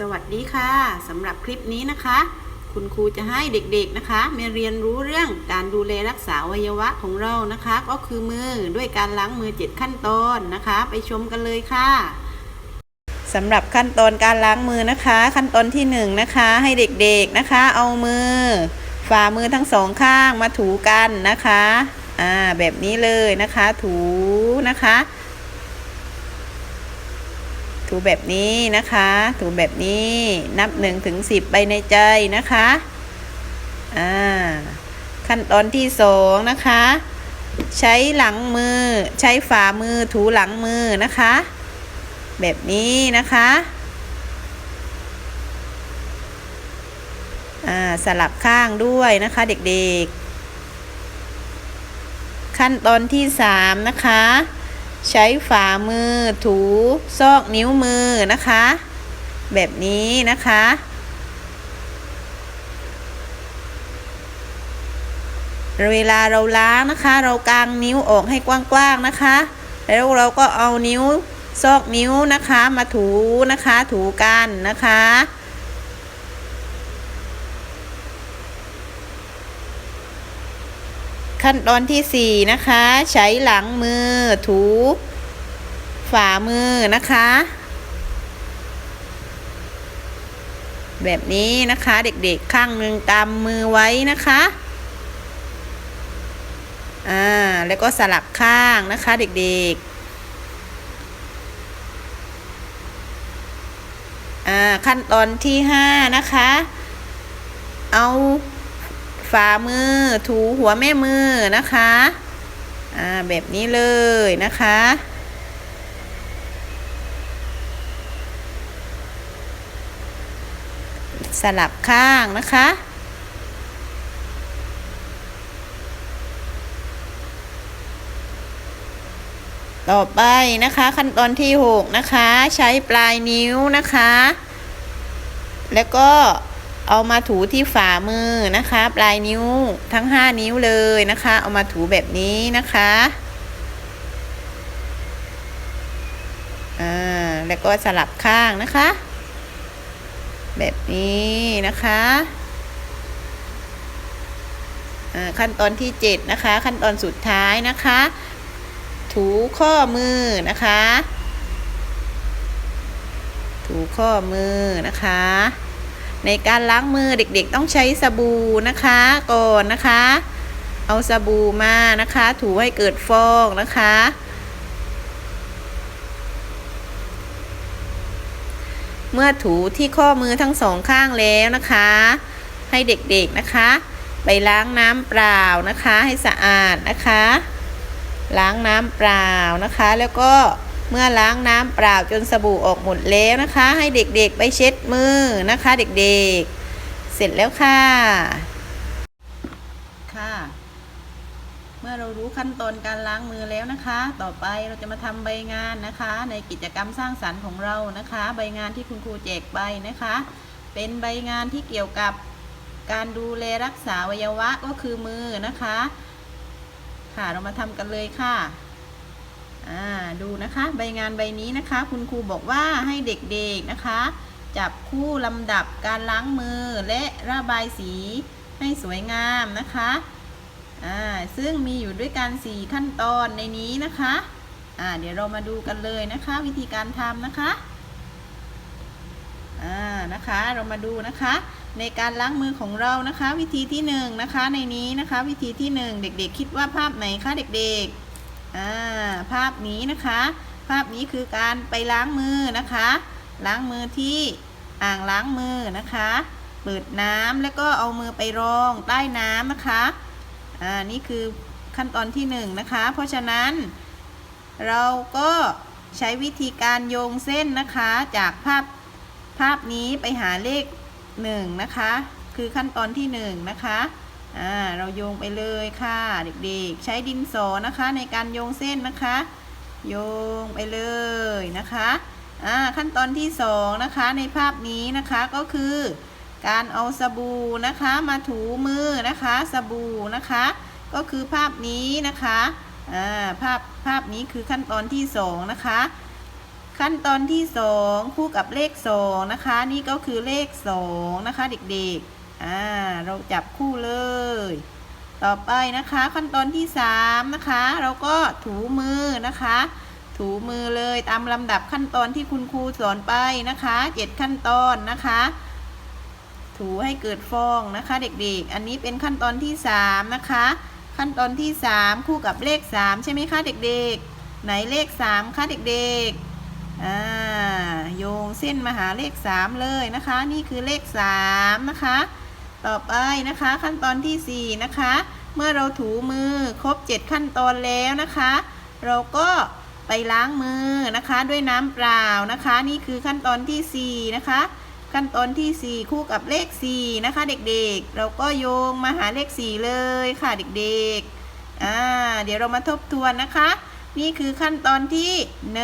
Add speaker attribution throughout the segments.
Speaker 1: สวัสดีค่ะสำหรับคลิปนี้นะคะ คุณครูจะให้เด็กๆนะคะมาเรียนรู้เรื่องการดูแลรักษาอวัยวะของเรานะคะ ก็คือมือด้วยการล้างมือ7ขั้นตอนนะคะ ไปชมกันเลยค่ะสำหรับขั้นตอนการล้างมือนะคะ ขั้นตอนที่1นงนะคะให้เด็กๆนะคะ เอามือ ฝ่ามือทั้งสองข้างมาถูกันนะคะอ่าแบบนี้เลยนะคะ ถูนะคะ ถูแบบนี้นะคะ ถูแบบนี้นับ1นถึงสิไปในใจนะคะอ่าขั้นตอนที่สองนะคะ ใช้หลังมือ ใช้ฝ่ามือถูหลังมือนะคะ แบบนี้นะคะอ่าสลับข้างด้วยนะคะเด็กๆ ขั้นตอนที่สามนะคะ ใช้ฝ่ามือถูซอกนิ้วมือนะคะ แบบนี้นะคะ เวลาเราล้างนะคะ เรากางนิ้วออกให้กว้างๆนะคะ แล้วเราก็เอานิ้วซอกนิ้วนะคะมาถูนะคะ ถูกันนะคะ ขั้นตอนที่ 4 นะคะ ใช้หลังมือถูฝ่ามือนะคะ แบบนี้นะคะเด็กๆข้างหนึ่งกำมือไว้นะคะอ่าแล้วก็สลับข้างนะคะเด็กๆอ่าขั้นตอนที่ 5 นะคะ เอา ฝ่ามือ ถูหัวแม่มือนะคะ อ่าแบบนี้เลยนะคะ สลับข้างนะคะต่อไปนะคะขั้นตอนที่ 6 นะคะ ใช้ปลายนิ้วนะคะ แล้วก็ เอามาถูที่ฝ่ามือนะคะปลายนิ้วทั้ง 5 นิ้วเลยนะคะ เอามาถูแบบนี้นะคะอ่าแล้วก็สลับข้างนะคะ แบบนี้นะคะอ่าขั้นตอนที่ 7 นะคะ ขั้นตอนสุดท้ายนะคะ ถูข้อมือนะคะ ถูข้อมือนะคะ ในการล้างมือเด็กๆต้องใช้สบู่นะคะก่อนนะคะ เอาสบู่มานะคะ ถูให้เกิดฟองนะคะ เมื่อถูที่ข้อมือทั้งสองข้างแล้วนะคะ ให้เด็กๆนะคะ ไปล้างน้ำเปล่านะคะ ให้สะอาดนะคะ ล้างน้ำเปล่านะคะแล้วก็ เมื่อล้างน้ำเปล่าจนสบู่ออกหมดแล้วนะคะ ให้เด็กๆไปเช็ดมือนะคะ เด็กๆ เสร็จแล้วค่ะ ค่ะ เมื่อเรารู้ขั้นตอนการล้างมือแล้วนะคะ ต่อไปเราจะมาทำใบงานนะคะ ในกิจกรรมสร้างสรรค์ของเรานะคะ ใบงานที่คุณครูแจกไปนะคะ เป็นใบงานที่เกี่ยวกับการดูแลรักษาวัยวะก็คือมือนะคะ ค่ะเรามาทำกันเลยค่ะ อ่าดูนะคะใบงานใบนี้นะคะ คุณครูบอกว่าให้เด็กๆนะคะ จับคู่ลำดับการล้างมือและระบายสีให้สวยงามนะคะอ่าซึ่งมีอยู่ด้วยกัน 4 ขั้นตอนในนี้นะคะอ่าเดี๋ยวเรามาดูกันเลยนะคะ วิธีการทำนะคะอ่านะคะเรามาดูนะคะ ในการล้างมือของเรานะคะ วิธีที่1นงนะคะในนี้นะคะ วิธีที่ 1 เด็กๆ คิดว่าภาพไหนคะเด็กๆ อ่าภาพนี้นะคะ ภาพนี้คือการไปล้างมือนะคะ ล้างมือที่อ่างล้างมือนะคะ เปิดน้ำแล้วก็เอามือไปรองใต้น้ำนะคะอ่านี่คือขั้นตอนที่1นงนะคะ เพราะฉะนั้น เราก็ใช้วิธีการโยงเส้นนะคะ จากภาพภาพนี้ไปหาเลข1นะคะ คือขั้นตอนที่1นะคะ อ่าเราโยงไปเลยค่ะเด็กๆ ใช้ดินสอนะคะในการโยงเส้นนะคะ โยงไปเลยนะคะอ่าขั้นตอนที่2นะคะในภาพนี้นะคะก็คือ การเอาสบู่นะคะมาถูมือนะคะสบู่นะคะ ก็คือภาพนี้นะคะอ่าภาพภาพนี้คือขั้นตอนที่2นะคะขั้นตอนที่สองคู่กับเลขสองนะคะ นี่ก็คือเลขสองนะคะเด็กๆ อ่าเราจับคู่เลย ต่อไปนะคะขั้นตอนที่สามนะคะ เราก็ถูมือนะคะ ถูมือเลยตามลำดับขั้นตอนที่คุณครูสอนไปนะคะเจ็ดขั้นตอนนะคะ ถูให้เกิดฟองนะคะ เด็กๆ อันนี้เป็นขั้นตอนที่สามนะคะ ขั้นตอนที่สามคู่กับเลขสามใช่ไหมคะเด็กๆ ไหนเลขสามคะเด็กๆอ่าโยงเส้นมาหาเลขสามเลยนะคะ นี่คือเลขสามนะคะ ต่อไปนะคะขั้นตอนที่สี่นะคะ เมื่อเราถูมือครบเจ็ดขั้นตอนแล้วนะคะ เราก็ไปล้างมือนะคะด้วยน้ำเปล่านะคะ นี่คือขั้นตอนที่สี่นะคะ ขั้นตอนที่ 4 คู่กับเลข 4 นะคะ เด็กๆ เราก็โยงมาหาเลข 4 เลยค่ะเด็กๆอ่าเดี๋ยวเรามาทบทวนนะคะ นี่คือขั้นตอนที่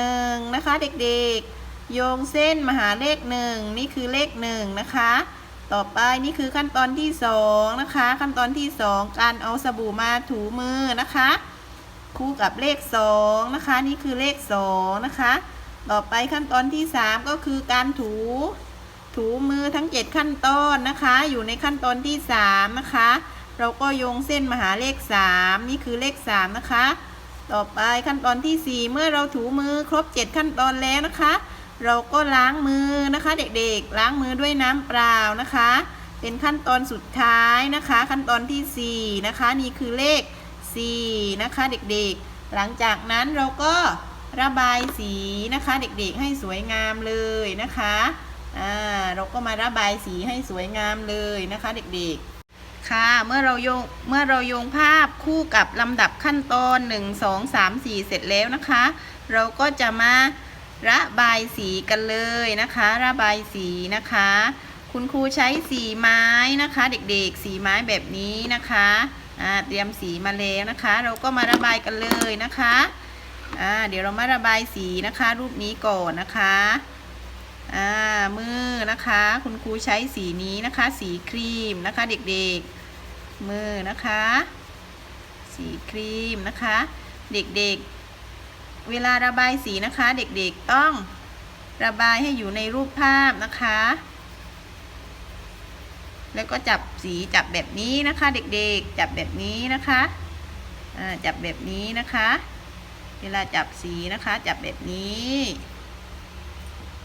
Speaker 1: 1 นะคะ เด็กๆ โยงเส้นมาหาเลข 1 นี่คือเลข 1 นะคะ ต่อไปนี่คือขั้นตอนที่2นะคะ ขั้นตอนที่2การเอาสบู่มาถูมือนะคะ คู่กับเลข2นะคะ นี่คือเลข2นะคะ ต่อไปขั้นตอนที่3ก็คือการถู ถูมือทั้ง7ขั้นตอนนะคะ อยู่ในขั้นตอนที่3นะคะ เราก็โยงเส้นมาหาเลข3นี่คือเลข3นะคะ ต่อไปขั้นตอนที่4เมื่อเราถูมือครบ7ขั้นตอนแล้วนะคะ เราก็ล้างมือนะคะ เด็กๆ ล้างมือด้วยน้ำเปล่านะคะ เป็นขั้นตอนสุดท้ายนะคะ ขั้นตอนทีสี่4นะคะนี่คือเลข4นะคะ เด็กๆ หลังจากนั้นเราก็ระบายสีนะคะ เด็กๆให้สวยงามเลยนะคะอ่าเราก็มาระบายสีให้สวยงามเลยนะคะ เด็กๆค่ะเมื่อเราโยงเมื่อเราโยงภาพคู่กับลำดับขั้นตอน 1 2 3 4 เสร็จแล้วนะคะ เราก็จะมา ระบายสีกันเลยนะคะ ระบายสีนะคะ คุณครูใช้สีไม้นะคะ เด็กๆ สีไม้แบบนี้นะคะเตรียมสีมาแล้วนะคะ เราก็มาระบายกันเลยนะคะเดี๋ยวเรามาระบายสีนะคะ รูปนี้ก่อนนะคะมือนะคะ คุณครูใช้สีนี้นะคะ สีครีมนะคะ เด็กๆมือนะคะ สีครีมนะคะ เด็กๆ เวลาระบายสีนะคะ เด็กๆต้องระบายให้อยู่ในรูปภาพนะคะ แล้วก็จับสีจับแบบนี้นะคะ เด็กๆ จับแบบนี้นะคะจับแบบนี้นะคะ เวลาจับสีนะคะ จับแบบนี้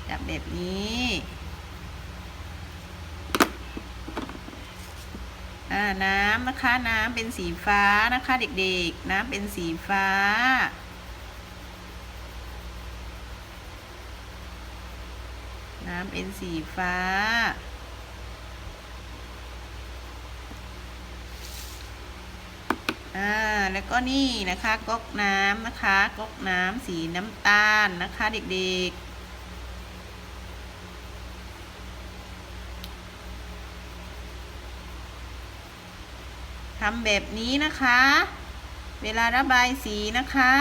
Speaker 1: จับแบบนี้น้ำนะคะ น้ำเป็นสีฟ้านะคะ เด็กๆ น้ำเป็นสีฟ้า น้ำเป็นสีฟ้า อ่า แล้วก็นี่นะคะก๊อกน้ำนะคะก๊อกน้ำสีน้ำตาลนะคะเด็กๆทำแบบนี้นะคะ เวลาระบายสีนะคะ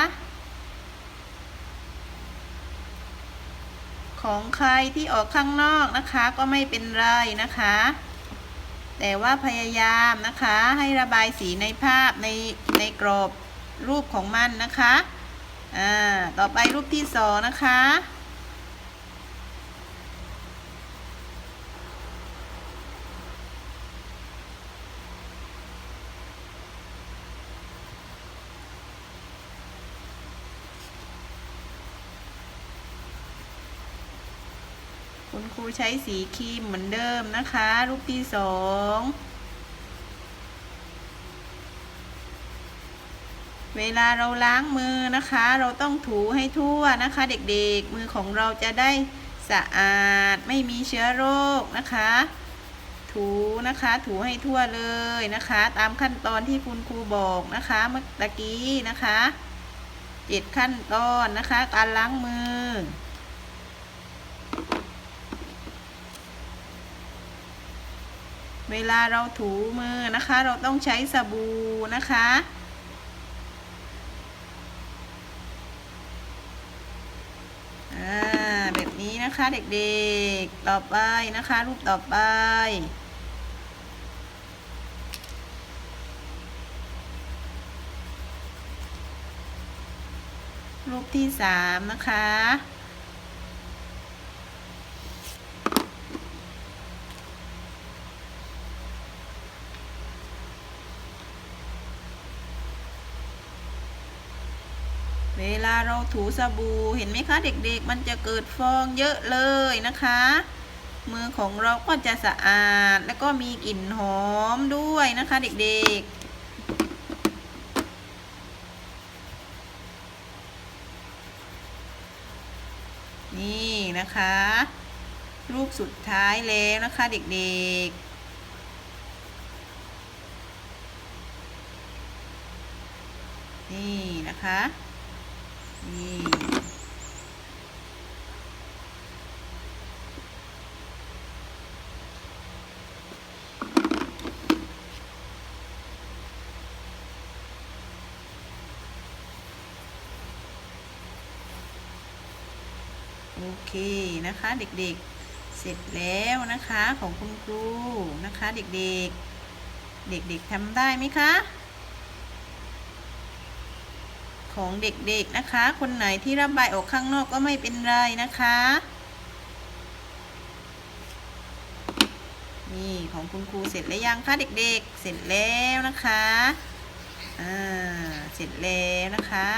Speaker 1: ของใครที่ออกข้างนอกนะคะก็ไม่เป็นไรนะคะ แต่ว่าพยายามนะคะให้ระบายสีในภาพในในกรอบรูปของมันนะคะอ่าต่อไปรูปที่สองนะคะ คุณครูใช้สีครีมเหมือนเดิมนะคะ รูปที่สองเวลาเราล้างมือนะคะ เราต้องถูให้ทั่วนะคะ เด็กๆมือของเราจะได้สะอาดไม่มีเชื้อโรคนะคะ ถูนะคะถูให้ทั่วเลยนะคะ ตามขั้นตอนที่คุณครูบอกนะคะเมื่อตะกี้นะคะเจ็ดขั้นตอนนะคะ การล้างมือ เวลาเราถูมือนะคะ เราต้องใช้สบู่นะคะอ่าแบบนี้นะคะเด็กๆ ต่อไปนะคะ รูปต่อไปรูปที่สามนะคะ เราถูสบู่เห็นไหมคะเด็กๆ มันจะเกิดฟองเยอะเลยนะคะ มือของเราก็จะสะอาดแล้วก็มีกลิ่นหอมด้วยนะคะเด็กๆนี่นะคะ รูปสุดท้ายแล้วนะคะเด็กๆ นี่นะคะ นี่โอเคนะคะเด็กๆ เสร็จแล้วนะคะของคุณครูนะคะ เด็กๆ เด็กๆทำได้ไหมคะ ของเด็กๆนะคะ คนไหนที่ระบายออกข้างนอกก็ไม่เป็นไรนะคะ นี่ของคุณครูเสร็จแล้วยังคะเด็กๆ เสร็จแล้วนะคะ อ่า เสร็จแล้วนะคะ